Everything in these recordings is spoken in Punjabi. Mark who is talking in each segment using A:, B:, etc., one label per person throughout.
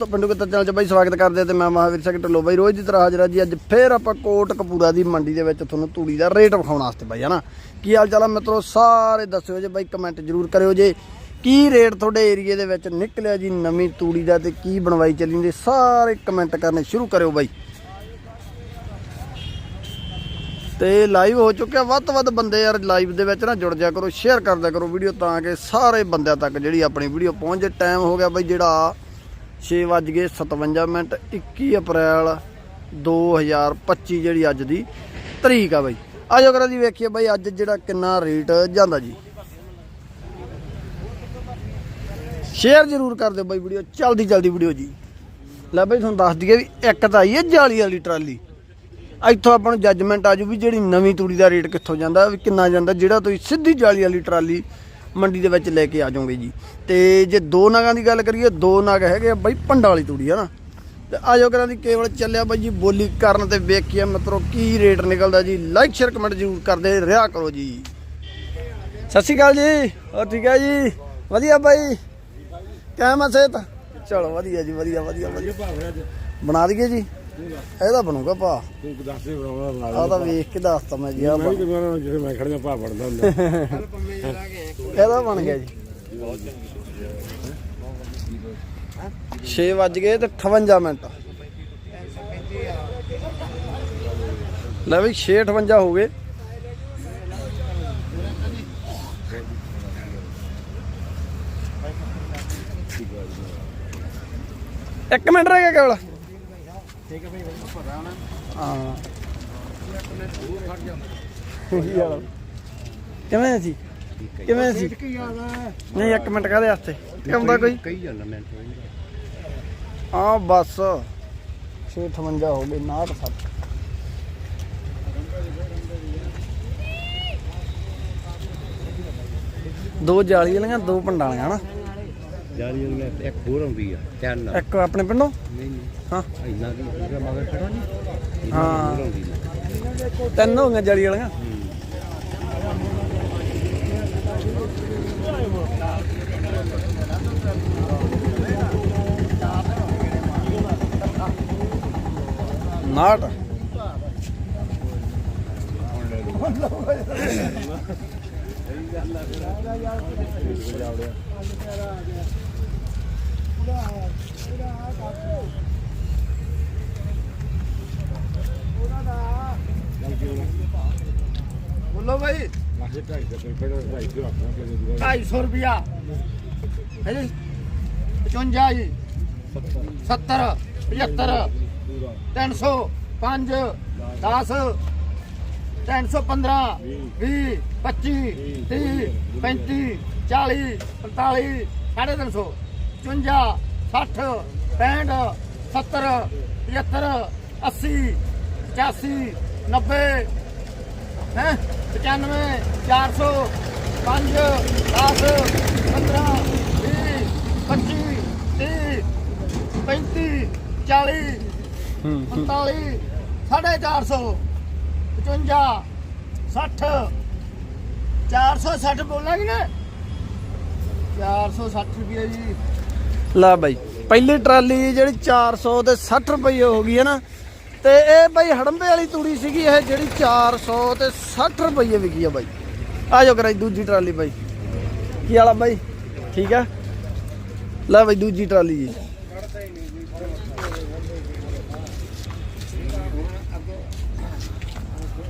A: ਤਾਂ ਪਿੰਡੂ ਕਿੱਤਾ ਚੈਨਲ 'ਚ ਬਾਈ, ਸਵਾਗਤ ਕਰਦੇ ਤੇ ਮੈਂ ਮਹਾਵੀਰ ਸਿੰਘ ਢਿੱਲੋਂ ਬਾਈ। ਰੋਜ਼ ਦੀ ਤਰ੍ਹਾਂ ਹਾਜ਼ਰ ਆ ਜੀ। ਅੱਜ ਫੇਰ ਆਪਾਂ ਕੋਟ ਕਪੂਰਾ ਦੀ ਮੰਡੀ ਦੇ ਵਿੱਚ ਤੁਹਾਨੂੰ ਤੂੜੀ ਦਾ ਰੇਟ ਵਿਖਾਉਣ ਵਾਸਤੇ ਬਾਈ, ਹਨਾ? ਕੀ ਹਾਲ ਚਾਲ ਆ ਮਿੱਤਰੋ? ਸਾਰੇ ਦੱਸਿਓ ਜੇ ਬਾਈ, ਕਮੈਂਟ ਜ਼ਰੂਰ ਕਰਿਓ ਜੇ। ਕੀ ਰੇਟ ਤੁਹਾਡੇ ਏਰੀਏ ਦੇ ਵਿੱਚ ਨਿਕਲਿਆ ਜੀ ਨਵੀਂ ਤੂੜੀ ਦਾ ਤੇ ਕੀ ਬਣਵਾਈ ਚੱਲੀ ਦੇ ਸਾਰੇ ਕਮੈਂਟ ਕਰਨੇ ਸ਼ੁਰੂ ਕਰਿਓ ਬਾਈ। ਤੇ ਲਾਈਵ ਹੋ ਚੁੱਕਿਆ, ਵੱਧ ਤੋਂ ਵੱਧ ਬੰਦੇ ਯਾਰ ਲਾਈਵ ਦੇ ਵਿੱਚ ਨਾ ਜੁੜ ਜਾ ਕਰੋ ਸ਼ੇਅਰ ਕਰਦਿਆ ਕਰੋ ਵੀਡੀਓ ਤਾਂ ਕਿ ਸਾਰੇ ਬੰਦਿਆਂ ਤੱਕ ਜਿਹੜੀ ਆਪਣੀ ਵੀਡੀਓ ਪਹੁੰਚ ਜੇ ਟਾਈਮ ਹੋ ਗਿਆ ਬਾਈ ਜਿਹੜਾ 6:57 ਮਿੰਟ 21 ਅਪ੍ਰੈਲ 2025 ਜਿਹੜੀ ਅੱਜ ਦੀ ਤਰੀਕ ਆ ਬਾਈ। ਆਜੋ ਕਰਾਂ ਜੀ, ਵੇਖੀਏ ਬਾਈ ਅੱਜ ਜਿਹੜਾ ਕਿੰਨਾ ਰੇਟ ਜਾਂਦਾ ਜੀ। ਸ਼ੇਅਰ ਜ਼ਰੂਰ ਕਰ ਦਿਓ ਬਾਈ ਵੀਡੀਓ, ਚਲਦੀ ਚਲਦੀ ਵੀਡੀਓ ਜੀ। ਲੈ ਬਾਈ ਤੁਹਾਨੂੰ ਦੱਸ ਦਈਏ ਵੀ ਇੱਕ ਤਾਂ ਆਈ ਹੈ ਜਾਲੀ ਵਾਲੀ ਟਰਾਲੀ। ਇੱਥੋਂ ਆਪਾਂ ਨੂੰ ਜੱਜਮੈਂਟ ਆਜੂ ਵੀ ਜਿਹੜੀ ਨਵੀਂ ਤੂੜੀ ਦਾ ਰੇਟ ਕਿੱਥੋਂ ਜਾਂਦਾ, ਵੀ ਕਿੰਨਾ ਜਾਂਦਾ, ਜਿਹੜਾ ਤੁਸੀਂ ਸਿੱਧੀ ਜਾਲੀ ਵਾਲੀ ਟਰਾਲੀ ਮੰਡੀ ਦੇ ਵਿੱਚ ਲੈ ਕੇ ਆ ਜਾਓਗੇ ਜੀ। ਤੇ ਜੇ ਦੋ ਨਾਗਾਂ ਦੀ ਗੱਲ ਕਰੀਏ, ਦੋ ਨਾਗ ਹੈਗੇ ਆ ਬਾਈ ਪੰਡਾ ਵਾਲੀ ਤੂੜੀ, ਹੈ ਨਾ? ਤੇ ਆਜੋ ਕਰਾਂ ਦੀ ਕੇਵਲ ਚੱਲਿਆ ਬਾਈ ਜੀ, ਬੋਲੀ ਕਰਨ ਤੇ ਵੇਖੀਏ ਮਿੱਤਰੋ ਕੀ ਰੇਟ ਨਿਕਲਦਾ ਜੀ। ਲਾਈਕ ਸ਼ੇਅਰ ਕਮੈਂਟ ਜ਼ਰੂਰ ਕਰਦੇ ਰਿਹਾ ਕਰੋ ਜੀ। ਸਤਿ ਸ਼੍ਰੀ ਅਕਾਲ ਜੀ। ਹੋਰ ਠੀਕ ਹੈ ਜੀ? ਵਧੀਆ ਬਾਈ? ਕਿਵੇਂ ਆ ਸਿਹਤ? ਚਲੋ ਵਧੀਆ ਜੀ, ਵਧੀਆ ਵਧੀਆ ਵਧੀਆ। ਬਣਾ ਦਈਏ ਜੀ। ਇਹਦਾ ਬਣੂਗਾ ਭਾ।
B: ਤੂੰ ਦੱਸ ਦੇ ਬਣਾਉਣਾ
A: ਆ ਤਾਂ ਵੇਖ ਕੇ ਦੱਸਤਾ ਮੈਂ ਜੀ ਆ
B: ਮੈਂ ਵੀ ਤੇ ਮੈਂ ਜਿਹੜੇ ਮੈਂ ਖੜਿਆ ਭਾ ਫੜਦਾ ਹੁੰਦਾ।
A: ਇਹਦਾ ਬਣ ਗਿਆ ਜੀ। 6 ਵੱਜ ਗਏ ਤੇ 58 ਮਿੰਟ। ਲੈ ਵੀ 6 58 ਹੋ ਗਏ। ਇੱਕ ਮਿੰਟ ਰਹਿ ਗਿਆ ਕੇਵਲ।
B: ਠੀਕ ਹੈ। ਭਾਈ
A: ਹਾਂ ਕਿਵੇਂ ਸੀ? ਕਿਵੇਂ ਸੀ?
B: ਕੀ ਯਾਦ
A: ਨਹੀਂ ਇੱਕ ਮਿੰਟ ਕਾਹਦੇ ਵਾਸਤੇ? ਆਉਂਦਾ ਕੋਈ?
B: ਕਈ ਜਾਂਦਾ ਮੈਂ
A: ਹਾਂ ਬਸ। 658 ਹੋ ਗਏ 97 ਦੋ ਜਾਲੀ ਵਾਲੀਆਂ ਦੋ ਪੰਡਾਂ ਵਾਲੀਆਂ ਹਨਾ?
B: ਜਾਰੀ ਮੈਂ ਇੱਕ ਹੋਰ ਆਉਂਦੀ ਆ ਤਿੰਨ
A: ਇੱਕ ਆਪਣੇ ਪਿੰਡੋਂ?
B: ਨਹੀਂ ਨਹੀਂ।
A: ਹਾਂ।
B: ਇੰਨਾ ਦੀ ਉਹਦਾ ਮਗਰ ਖੜਾ ਨਹੀਂ।
A: ਹਾਂ।
B: ਆਉਂਦੀ ਨਾ
A: ਤਿੰਨ ਹੋ ਗਈਆਂ ਜਾਲੀ ਵਾਲੀਆਂ? ਨਾਟ। ਬੋਲੋ ਭਾਈ
B: ਢਾਈ ਸੌ ਰੁਪਏ ਦਾ ਢਾਈ ਸੌ ਰੱਖਣਾ ਕਿਸੇ ਦੀ
A: 250 ਰੁਪਿਆ ਹੈ ਜੀ। 55 ਜੀ 70 75 300 5 10 315 20 25 30 35 40 45 350 55 60 65 70 75 80 85 90 ਹੈ 95 400 5 10 15 20 25 30 35 40 45 450 55 60 460 ਬੋਲਾਂਗੇ ਨਾ 460 ਰੁਪਏ ਜੀ। ਲਾ ਬਾਈ, ਪਹਿਲੀ ਟਰਾਲੀ ਜਿਹੜੀ 400 ਤੇ 60 ਰੁਪਏ ਹੋ ਗਈ ਹੈ ਨਾ, ਤੇ ਇਹ ਬਾਈ ਹੜੰਬੇ ਵਾਲੀ ਤੂੜੀ ਸੀਗੀ, ਇਹ ਜਿਹੜੀ 400 ਤੇ 60 ਰੁਪਏ ਵਿਕੀ ਆ ਬਾਈ। ਆ ਜਾਓ ਕਰਾਈ ਦੂਜੀ ਟਰਾਲੀ ਬਾਈ। ਕੀ ਵਾਲਾ ਬਾਈ? ਠੀਕ ਆ? ਲੈ ਬਾਈ ਦੂਜੀ ਟਰਾਲੀ ਜੀ
B: ਮੈਂ ਪਹਿਲੇ ਸੈਂਡ ਹੋਇਆ ਅੱਜ ਨਹੀਂ ਇੱਥੇ ਨਹੀਂ ਹੋਈ ਕੱਲ ਵਾਲੇ ਕੱਲ ਨਹੀਂ ਹੋਈ
A: ਆਪਣੀ
B: ਆਪਣੇ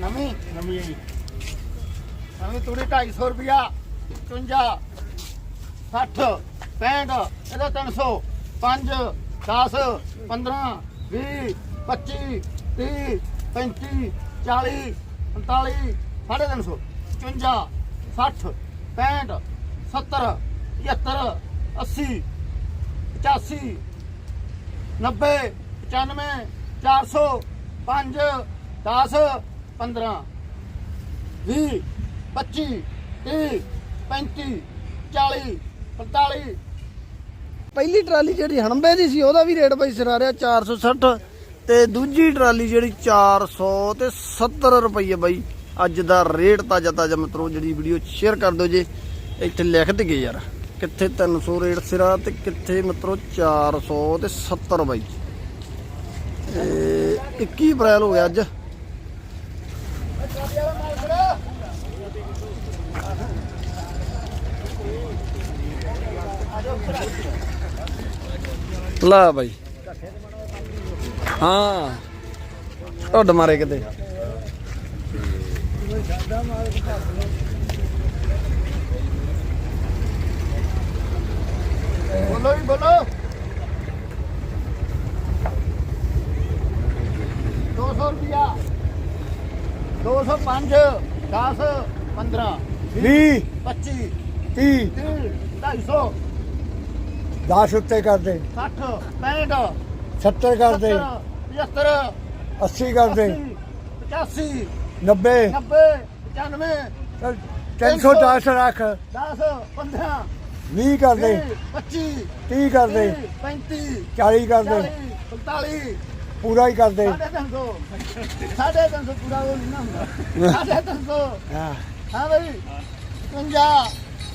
A: ਨਵੀਂ
B: ਨਵੀਂ। ਆਈ
A: ਨਵੀਂ ਤੂੜੀ 250 ਰੁਪਿਆ 55 60 65 ਇਹਦਾ 300 5 10 15 20 25 30 35 40 45 350 55 60 65 70 75 80 85 90 95 400 5 10 15 ਵੀਹ 25 30 35 40 45 ਪਹਿਲੀ ਟਰਾਲੀ ਜਿਹੜੀ ਹਣੰਬੇ ਦੀ ਸੀ, ਉਹਦਾ ਵੀ ਰੇਟ ਬਾਈ ਸਿਰਾ ਰਿਹਾ 460 ਤੇ ਦੂਜੀ ਟਰਾਲੀ ਜਿਹੜੀ 400 ਤੇ 70 ਰੁਪਏ ਬਾਈ। ਅੱਜ ਦਾ ਰੇਟ ਤਾਜਾ ਤਾਜਾ ਮਿੱਤਰੋ, ਜਿਹੜੀ ਵੀਡੀਓ ਸ਼ੇਅਰ ਕਰ ਦਿਓ ਜੇ। ਇੱਥੇ ਲਿਖ ਦਈਏ ਯਾਰ, ਕਿੱਥੇ 300 ਰੇਟ ਸਿਰਾ ਤੇ ਕਿੱਥੇ ਮਿੱਤਰੋ 400 ਤੇ 70 ਬਾਈ। ਇਹ 21 ਅਪ੍ਰੈਲ ਹੋ ਗਿਆ ਅੱਜ। ਲਾ ਬਾਈ। ਹਾਂ। ਢੁੱਡ ਮਾਰੇ ਕਿਤੇ। ਬੋਲੋ ਵੀ ਬੋਲੋ। 200 ਰੁਪਿਆ 205 10 15
C: ਵੀਹ
A: 25
C: ਤੀਹ।
A: 30 250
C: ਦਸ ਉੱਤੇ ਕਰ ਦੇ
A: 60 65
C: 70 ਕਰ ਦੇ
A: 75
C: 80 ਕਰ ਦੇ
A: 85
C: 90
A: 90 95
C: ਚੱਲ 310 ਰੱਖ।
A: 10 15
C: 20 ਕਰ ਦੇ
A: 25
C: 30 ਕਰ ਦੇ
A: 35
C: 40 ਕਰ ਦੇ
A: 45
C: ਪੂਰਾ ਹੀ ਕਰ ਦੇ
A: ਸਾਢੇ ਤਿੰਨ ਸੌ। ਸਾਢੇ ਤਿੰਨ ਸੌ ਪੂਰਾ ਉਹ ਨਹੀਂ ਹੁੰਦਾ ਸਾਢੇ ਤਿੰਨ ਸੌ।
C: ਹਾਂ।
A: ਹਾਂ ਬਈ। 50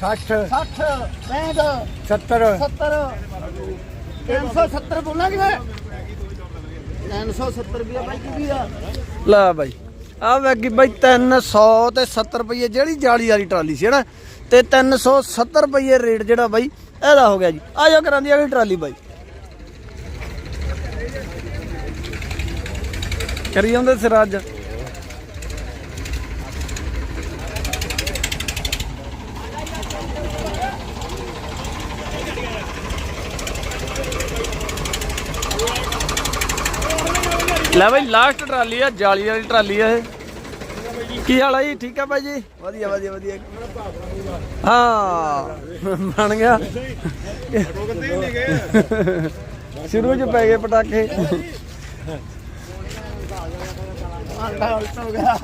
C: 60
A: 60 65
C: 70
A: 70 370 ਬੋਲਾਂ ਕਿਵੇਂ? 370 ਰੁਪਏ ਬਾਈ ਕੀ ਲੈ ਬਾਈ ਆ ਵੈਗੀ ਬਾਈ 300 ਤੇ 70 ਰੁਪਏ ਜਿਹੜੀ ਜਾਲੀ ਵਾਲੀ ਟਰਾਲੀ ਸੀ ਨਾ? ਤੇ 370 ਰੁਪਏ ਰੇਟ ਜਿਹੜਾ ਬਾਈ ਇਹਦਾ ਹੋ ਗਿਆ ਜੀ। ਆ ਜਾ ਕਰਾਂਦੀ ਅਗਲੀ ਟਰਾਲੀ ਬਾਈ। ਕਰੀ ਜਾਂਦੇ ਸਿਰਾਜ। ਲੈ ਬਈ ਲਾਸਟ ਟਰਾਲੀ ਆ ਜਾਲੀ ਵਾਲੀ ਟਰਾਲੀ ਆ ਇਹ। ਕੀ ਹਾਲ ਆ ਜੀ? ਠੀਕ ਆ ਭਾਈ ਜੀ? ਵਧੀਆ ਵਧੀਆ ਵਧੀਆ। ਹਾਂ ਬਣ ਗਿਆ। ਸ਼ੁਰੂ ਚ ਪੈ ਗਏ ਪਟਾਕੇ। ਆਂਡਾ ਉਲਟ ਹੋ ਗਿਆ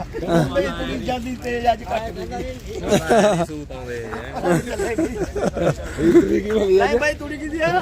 A: ਜਲਦੀ ਤੇਜ਼ ਅੱਜ ਕੱਟ ਦਿੱਤੀ ਨਹੀਂ ਭਾਈ ਤੂੜੀ ਕੀ ਦਿਆ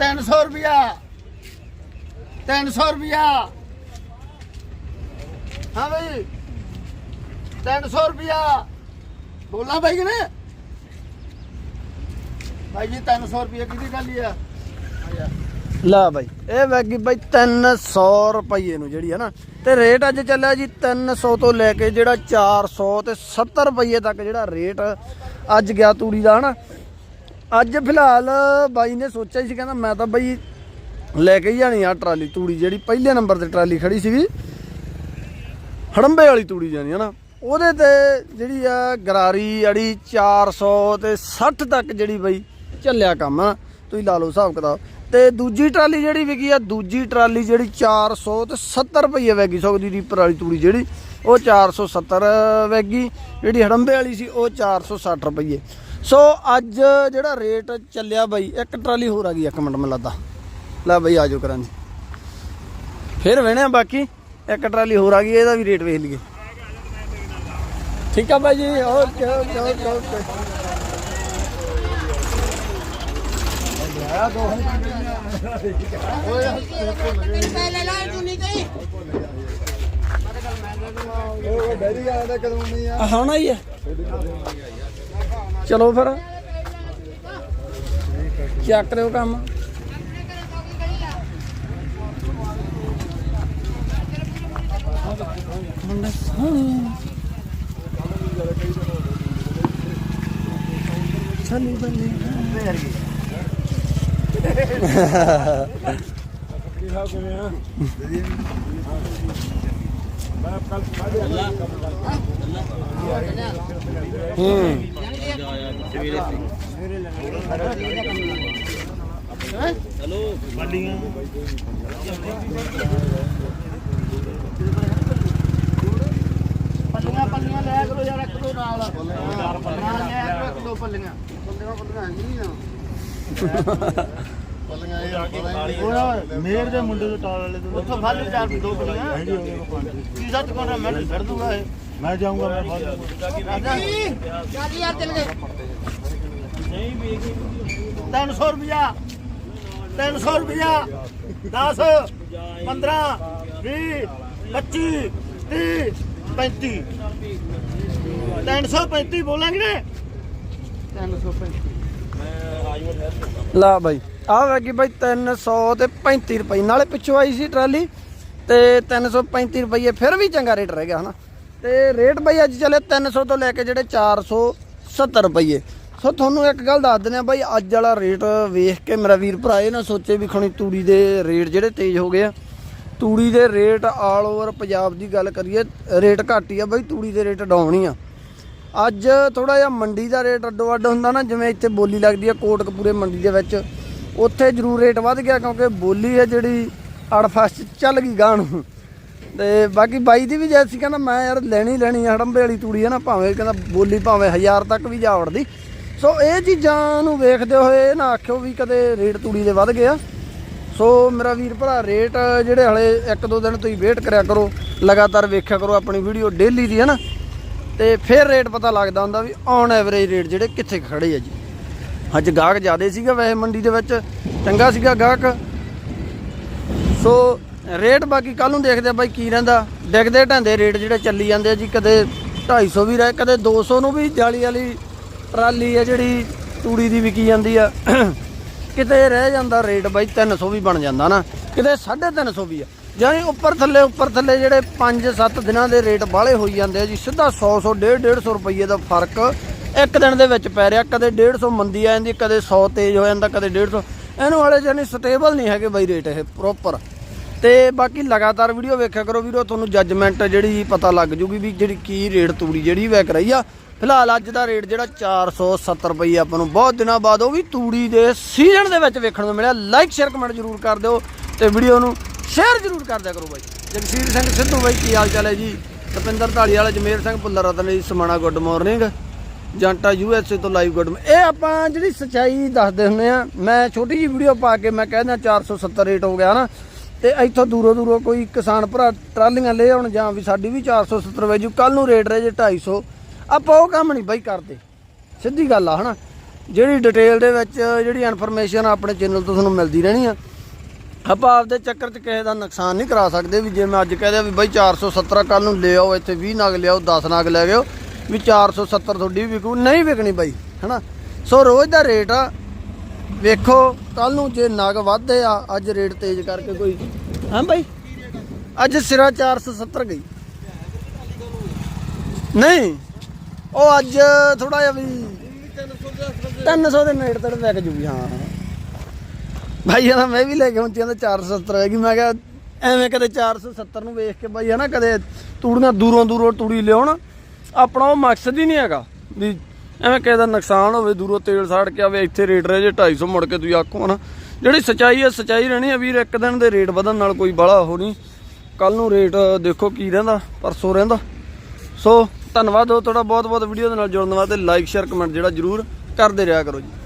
A: 300 ਰੁਪਿਆ 300 ਰੁਪਿਆ ਹਾਂ ਬਈ। 300 ਰੁਪਿਆ ਬੋਲਾ ਬਾਈ ਕਿ ਬਾਈ ਜੀ 300 ਰੁਪਿਆ ਕਿਹਦੀ ਗੱਲ ਆ? ਲਾ ਬਾਈ, ਇਹ ਵੈਗੀ ਬਾਈ 300 ਰੁਪਏ ਨੂੰ ਜਿਹੜੀ ਹੈ ਨਾ, ਤੇ ਰੇਟ ਅੱਜ ਚੱਲਿਆ ਜੀ 300 ਤੋਂ ਲੈ ਕੇ ਜਿਹੜਾ 400 ਤੇ 70 ਰੁਪਏ ਤੱਕ ਜਿਹੜਾ ਰੇਟ ਅੱਜ ਗਿਆ ਤੂੜੀ ਦਾ, ਹਨਾ? ਅੱਜ ਫਿਲਹਾਲ ਬਾਈ ਨੇ ਸੋਚਿਆ ਹੀ ਸੀ, ਕਹਿੰਦਾ ਮੈਂ ਤਾਂ ਬਾਈ ਲੈ ਕੇ ਹੀ ਜਾਣੀ ਆ ਟਰਾਲੀ ਤੂੜੀ ਜਿਹੜੀ ਪਹਿਲੇ ਨੰਬਰ ਤੇ ਟਰਾਲੀ ਖੜੀ ਸੀਗੀ। ਹੜੰਬੇ ਵਾਲੀ ਤੂੜੀ ਜਾਣੀ, ਹਨਾ? ਉਹਦੇ ਤੇ ਜਿਹੜੀ ਆ ਗਰਾਰੀ ਅੜੀ 400 ਤੇ 60 ਤੱਕ ਜਿਹੜੀ ਬਈ ਚੱਲਿਆ ਕੰਮ ਆ ਤੁਸੀਂ ਲਾ ਲਓ ਹਿਸਾਬ ਕਿਤਾਬ। ਤੇ ਦੂਜੀ ਟਰਾਲੀ ਜਿਹੜੀ ਵਿਕੀ ਆ, ਦੂਜੀ ਟਰਾਲੀ ਜਿਹੜੀ 400 ਤੇ 70 ਰੁਪਏ ਵੈਗੀ ਸਕਦੀ ਰੀਪਰ ਵਾਲੀ ਤੂੜੀ ਜਿਹੜੀ, ਉਹ 470 ਵੈਗੀ। ਜਿਹੜੀ ਹੜੰਬੇ ਵਾਲੀ ਸੀ, ਉਹ 460 ਰੁਪਏ ਸੋ ਅੱਜ ਜਿਹੜਾ ਰੇਟ ਚੱਲਿਆ ਬਈ ਇੱਕ ਟਰਾਲੀ ਹੋਰ ਆ ਗਈ ਇੱਕ ਮਿੰਟ ਮੈਨੂੰ ਲੱਗਦਾ। ਲੈ ਬਈ ਆਜੋ ਕਰਾਂ ਜੀ ਫਿਰ ਵੇਣੇ ਬਾਕੀ ਇੱਕ ਟਰਾਲੀ ਹੋਰ ਆ ਗਈ ਇਹਦਾ ਵੀ ਰੇਟ ਵੇਖ ਲਈਏ। ਠੀਕ ਆ ਬਾਈ ਜੀ ਓਕੇ ਓਕੇ ਓਕੇ
C: ਵਾਲਾ ਦਾ ਕਦੋਂ ਨਹੀਂ ਆ?
A: ਆਉਣਾ ਹੀ ਚਲੋ ਫਿਰ। ਚੱਕ ਲਿਓ ਕੰਮ। ਚਲੀ ਬੰਦੇ
C: ਕੀ ਹਾਲ ਕਿਵੇਂ ਆ ਮੈਂ ਕੱਲ
A: ਹੂੰ
B: ਪੱਲੀਆਂ ਪੱਲੀਆਂ ਲੈ ਕਰੋ ਯਾਰ ਇੱਕ ਦੋ ਨਾਲ। ਨਾਲ ਲੈ ਕਰੋ ਇੱਕ ਦੋ ਪੱਲੀਆਂ। ਪੱਲੀਆਂ ਪੱਲੀਆਂ ਨਹੀਂ ਆ
D: ਮੇਰ ਦੇ ਮੁੰਡੇ ਤੋਂ ਟਾਲ ਵਾਲੇ ਤੋਂ
B: ਉੱਥੋਂ ਫੜ ਲਈ ਚਾਰ ਦੋ ਪੱਲੀਆਂ। ਕੀ ਸੱਚ ਕੋਣਾ ਮੈਂ ਛੱਡ ਦੂੰਗਾ ਇਹ।
D: ਮੈਂ ਜਾਊਂਗਾ ਮੈਂ ਫੜ
B: ਚੱਲ ਯਾਰ ਚੱਲ ਗਏ। 300 ਰੁਪਿਆ 300 ਰੁਪਿਆ 10 15 20 25 30 35 335 ਬੋਲਾਂਗੇ ਨੇ 335
A: ਲਾ ਬਾਈ ਆਹ ਵੇਗੀ ਬਾਈ 300 ਤੇ 35 ਰੁਪਏ। ਨਾਲੇ ਪਿੱਛੋਂ ਆਈ ਸੀ ਟਰਾਲੀ ਤੇ 335 ਰੁਪਏ ਫਿਰ ਵੀ ਚੰਗਾ ਰੇਟ ਰਹਿ ਗਿਆ ਹਨਾ? ਤੇ ਰੇਟ ਬਾਈ ਅੱਜ ਚੱਲੇ 300 ਤੋਂ ਲੈ ਕੇ ਜਿਹੜੇ 470 ਰੁਪਏ ਸੋ ਤੁਹਾਨੂੰ ਇੱਕ ਗੱਲ ਦੱਸ ਦਿੰਦੇ ਆ ਬਾਈ, ਅੱਜ ਵਾਲਾ ਰੇਟ ਵੇਖ ਕੇ ਮੇਰਾ ਵੀਰ ਭਰਾ ਇਹ ਨਾ ਸੋਚੇ ਵੀ ਖਣੀ ਤੂੜੀ ਦੇ ਰੇਟ ਜਿਹੜੇ ਤੇਜ਼ ਹੋ ਗਏ ਆ। ਤੂੜੀ ਦੇ ਰੇਟ ਆਲ ਓਵਰ ਪੰਜਾਬ ਦੀ ਗੱਲ ਕਰੀਏ, ਰੇਟ ਘੱਟ ਹੀ ਆ ਬਾਈ, ਤੂੜੀ ਦੇ ਰੇਟ ਡਾਊਨ ਹੀ ਆ। ਅੱਜ ਥੋੜਾ ਜਿਹਾ ਮੰਡੀ ਦਾ ਰੇਟ ਅੱਡੋ ਅੱਡ ਹੁੰਦਾ ਨਾ, ਜਿਵੇਂ ਇੱਥੇ ਬੋਲੀ ਲੱਗਦੀ ਆ ਕੋਟਕਪੂਰੇ ਮੰਡੀ ਦੇ ਵਿੱਚ। ਉੱਥੇ ਜ਼ਰੂਰ ਰੇਟ ਵੱਧ ਗਿਆ ਕਿਉਂਕਿ ਬੋਲੀ ਹੈ ਜਿਹੜੀ ਅੜਫਸ ਚੱਲ ਗਈ ਗਾਂ ਨੂੰ। ਤੇ ਬਾਕੀ ਬਾਈ ਦੀ ਵੀ ਜੈ ਸੀ ਕਹਿੰਦਾ ਮੈਂ ਯਾਰ ਲੈਣੀ ਲੈਣੀ ਆ, ਹੜੰਬੇ ਵਾਲੀ ਤੂੜੀ ਹੈ ਨਾ ਭਾਵੇਂ ਕਹਿੰਦਾ ਬੋਲੀ ਭਾਵੇਂ 1000 ਤੱਕ ਵੀ ਜਾ ਵੜਦੀ। ਸੋ ਇਹ ਚੀਜ਼ਾਂ ਨੂੰ ਵੇਖਦੇ ਹੋਏ ਇਹ ਨਾ ਆਖਿਓ ਵੀ ਕਦੇ ਰੇਟ ਤੂੜੀ ਦੇ ਵੱਧ ਗਏ ਆ। ਸੋ ਮੇਰਾ ਵੀਰ ਭਰਾ, ਰੇਟ ਜਿਹੜੇ ਹਲੇ ਇੱਕ ਦੋ ਦਿਨ ਤੁਸੀਂ ਵੇਟ ਕਰਿਆ ਕਰੋ, ਲਗਾਤਾਰ ਵੇਖਿਆ ਕਰੋ ਆਪਣੀ ਵੀਡੀਓ ਡੇਲੀ ਦੀ ਹੈ ਨਾ ਤੇ ਫਿਰ ਰੇਟ ਪਤਾ ਲੱਗਦਾ ਹੁੰਦਾ ਵੀ ਔਨ ਐਵਰੇਜ ਰੇਟ ਜਿਹੜੇ ਕਿੱਥੇ ਕੁ ਖੜੇ ਆ ਜੀ। ਅੱਜ ਗਾਹਕ ਜ਼ਿਆਦੇ ਸੀਗਾ ਵੈਸੇ ਮੰਡੀ ਦੇ ਵਿੱਚ, ਚੰਗਾ ਸੀਗਾ ਗਾਹਕ। ਸੋ ਰੇਟ ਬਾਕੀ ਕੱਲ ਨੂੰ ਦੇਖਦੇ ਆ ਬਾਈ ਕੀ ਰਹਿੰਦਾ। ਡਿੱਗਦੇ ਢੰਦੇ ਰੇਟ ਜਿਹੜੇ ਚੱਲੀ ਜਾਂਦੇ ਆ ਜੀ, ਕਦੇ 250 ਵੀ ਰਹਿ, ਕਦੇ 200 ਨੂੰ ਵੀ ਜਾਲੀ ਵਾਲੀ ਟਰਾਲੀ ਆ ਜਿਹੜੀ ਤੂੜੀ ਦੀ ਵਿਕੀ ਜਾਂਦੀ ਆ। ਕਿਤੇ ਰਹਿ ਜਾਂਦਾ ਰੇਟ ਬਾਈ 300 ਵੀ ਬਣ ਜਾਂਦਾ ਨਾ, ਕਿਤੇ 350 ਵੀ ਆ। ਜਾਨੀ ਉੱਪਰ ਥੱਲੇ ਉੱਪਰ ਥੱਲੇ ਜਿਹੜੇ 5-7 ਦਿਨਾਂ ਦੇ ਰੇਟ ਬਾਹਲੇ ਹੋਈ ਜਾਂਦੇ ਆ ਜੀ, ਸਿੱਧਾ 100 100 150 150 ਰੁਪਏ ਦਾ ਫ਼ਰਕ ਇੱਕ ਦਿਨ ਦੇ ਵਿੱਚ ਪੈ ਰਿਹਾ, ਕਦੇ 150 ਮੰਦੀ ਆ ਜਾਂਦੀ, ਕਦੇ 100 ਤੇਜ਼ ਹੋ ਜਾਂਦਾ, ਕਦੇ 150 ਇਹਨੂੰ ਵਾਲੇ ਜਾਨੀ ਸਟੇਬਲ ਨਹੀਂ ਹੈਗੇ ਬਾਈ ਰੇਟ ਇਹ ਪ੍ਰੋਪਰ ਤੇ ਬਾਕੀ ਲਗਾਤਾਰ ਵੀਡੀਓ ਵੇਖਿਆ ਕਰੋ ਵੀਰੋ, ਤੁਹਾਨੂੰ ਜੱਜਮੈਂਟ ਜਿਹੜੀ ਪਤਾ ਲੱਗ ਜੂਗੀ ਵੀ ਜਿਹੜੀ ਕੀ ਰੇਟ ਤੂੜੀ ਜਿਹੜੀ ਵਿਕ ਰਹੀ ਆ। ਫਿਲਹਾਲ ਅੱਜ ਦਾ ਰੇਟ ਜਿਹੜਾ 470 ਰੁਪਏ ਆਪਾਂ ਨੂੰ ਬਹੁਤ ਦਿਨਾਂ ਬਾਅਦ ਉਹ ਵੀ ਤੂੜੀ ਦੇ ਸੀਜ਼ਨ ਦੇ ਵਿੱਚ ਵੇਖਣ ਨੂੰ ਮਿਲਿਆ। ਲਾਈਕ ਸ਼ੇਅਰ ਕਮੈਂਟ ਜਰੂਰ ਕਰ ਦਿਓ ਤੇ ਵੀਡੀਓ ਨੂੰ ਸ਼ੇਅਰ ਜਰੂਰ ਕਰ ਦਿਆ ਕਰੋ ਬਾਈ। ਜਗਸੀਰ ਸਿੰਘ ਸਿੱਧੂ ਬਾਈ, ਕੀ ਹਾਲ ਚਾਲ ਹੈ ਜੀ? ਤਪਿੰਦਰ ਢਾਲੀ ਵਾਲਾ, Jamer Singh Pullar Ratan ji, Samana good morning Janta U S A ਤੋਂ ਲਾਈਵ ਗੁੱਡ ਇਹ ਆਪਾਂ ਜਿਹੜੀ ਸਚਾਈ ਦੱਸਦੇ ਹੁੰਦੇ ਆ, ਮੈਂ ਛੋਟੀ ਜੀ ਵੀਡੀਓ ਪਾ ਕੇ ਮੈਂ ਕਹਿੰਦਾ 470 ਰੇਟ ਹੋ ਗਿਆ ਨਾ। ਤੇ ਇੱਥੋਂ ਦੂਰੋਂ ਦੂਰੋਂ ਕੋਈ ਕਿਸਾਨ ਭਰਾ ਟਰਾਲੀਆਂ ਲੈ ਆਉਣ ਜਾਂ ਵੀ ਸਾਡੀ ਵੀ 470 ਵਜੂ ਕੱਲ ਨੂੰ ਰੇਟ ਰਹੇ ਜੇ 250 ਆਪਾਂ ਉਹ ਕੰਮ ਨਹੀਂ ਬਾਈ ਕਰਦੇ। ਸਿੱਧੀ ਗੱਲ ਆ, ਹਨਾ? ਜਿਹੜੀ ਡਿਟੇਲ ਦੇ ਵਿੱਚ ਜਿਹੜੀ ਇਨਫੋਰਮੇਸ਼ਨ ਆਪਣੇ ਚੈਨਲ ਤੋਂ ਤੁਹਾਨੂੰ ਮਿਲਦੀ ਰਹਿਣੀ ਆ, ਆਪਾਂ ਆਪਦੇ ਚੱਕਰ 'ਚ ਕਿਸੇ ਦਾ ਨੁਕਸਾਨ ਨਹੀਂ ਕਰਾ ਸਕਦੇ ਵੀ ਜੇ ਮੈਂ ਅੱਜ ਕਹਿ ਦਿਆਂ ਵੀ ਬਾਈ 470 ਕੱਲ ਨੂੰ ਲੈ ਆਓ, ਇੱਥੇ 20 ਨਗ ਲਿਆਓ 10 ਨਗ ਲੈ ਗਿਓ ਵੀ 470 ਤੁਹਾਡੀ ਵਿਕੂ, ਨਹੀਂ ਵਿਕਣੀ ਬਾਈ, ਹਨਾ? ਸੋ ਰੋਜ਼ ਦਾ ਰੇਟ ਆ ਵੇਖੋ ਕੱਲ ਨੂੰ ਜੇ ਨਗ ਵੱਧਦੇ ਆ ਅੱਜ ਰੇਟ ਤੇਜ਼ ਕਰਕੇ ਕੋਈ ਹਾਂ ਬਾਈ। ਅੱਜ ਸਿਰਾ 470 ਗਈ। ਨਹੀਂ ਉਹ ਅੱਜ ਥੋੜਾ ਜਿਹਾ ਵੀ 300 ਦੇ ਨੇੜੇ ਤੜ ਵਿਕ ਜੂਗੀ ਹਾਂ। ਭਾਈ ਇਹਦਾ ਮੈਂ ਵੀ ਲੈ ਕੇ ਹੁੰਦੀ ਤਾਂ 470 ਹੈਗੀ। ਮੈਂ ਕਿਹਾ ਐਵੇਂ ਕਦੇ 470 ਨੂੰ ਵੇਖ ਕੇ ਬਾਈ ਹਨਾ ਕਦੇ ਤੂੜੀਆਂ ਦੂਰੋਂ ਦੂਰੋਂ ਤੂੜੀ ਲਿਆਉਣ। ਆਪਣਾ ਉਹ ਮਕਸਦ ਹੀ ਨਹੀਂ ਹੈਗਾ ਵੀ ਐਵੇਂ ਕਿਸੇ ਦਾ ਨੁਕਸਾਨ ਹੋਵੇ, ਦੂਰੋਂ ਤੇਲ ਸਾੜ ਕੇ ਆਵੇ, ਇੱਥੇ ਰੇਟ ਰਹੇ ਜੇ 250 ਮੁੜ ਕੇ ਤੁਸੀਂ ਆਖੋ ਨਾ ਜਿਹੜੀ ਸਚਾਈ ਹੈ, ਸਚਾਈ ਰਹਿਣੀ ਹੈ ਵੀਰ, ਇੱਕ ਦਿਨ ਦੇ ਰੇਟ ਵਧਣ ਨਾਲ ਕੋਈ ਬੜਾ ਹੋ ਨਹੀਂ। ਕੱਲ ਨੂੰ ਰੇਟ, ਦੇਖੋ ਕੀ ਰਹਿੰਦਾ, ਪਰਸੋਂ ਰਹਿੰਦਾ। ਸੋ, ਧੰਨਵਾਦ ਹੋ ਤੁਹਾਡਾ ਬਹੁਤ ਬਹੁਤ ਵੀਡੀਓ ਦੇ ਨਾਲ ਜੁੜਨ ਵਾਸਤੇ। ਲਾਈਕ ਸ਼ੇਅਰ ਕਮੈਂਟ ਜਿਹੜਾ ਜਰੂਰ ਕਰਦੇ ਰਿਹਾ ਕਰੋ ਜੀ।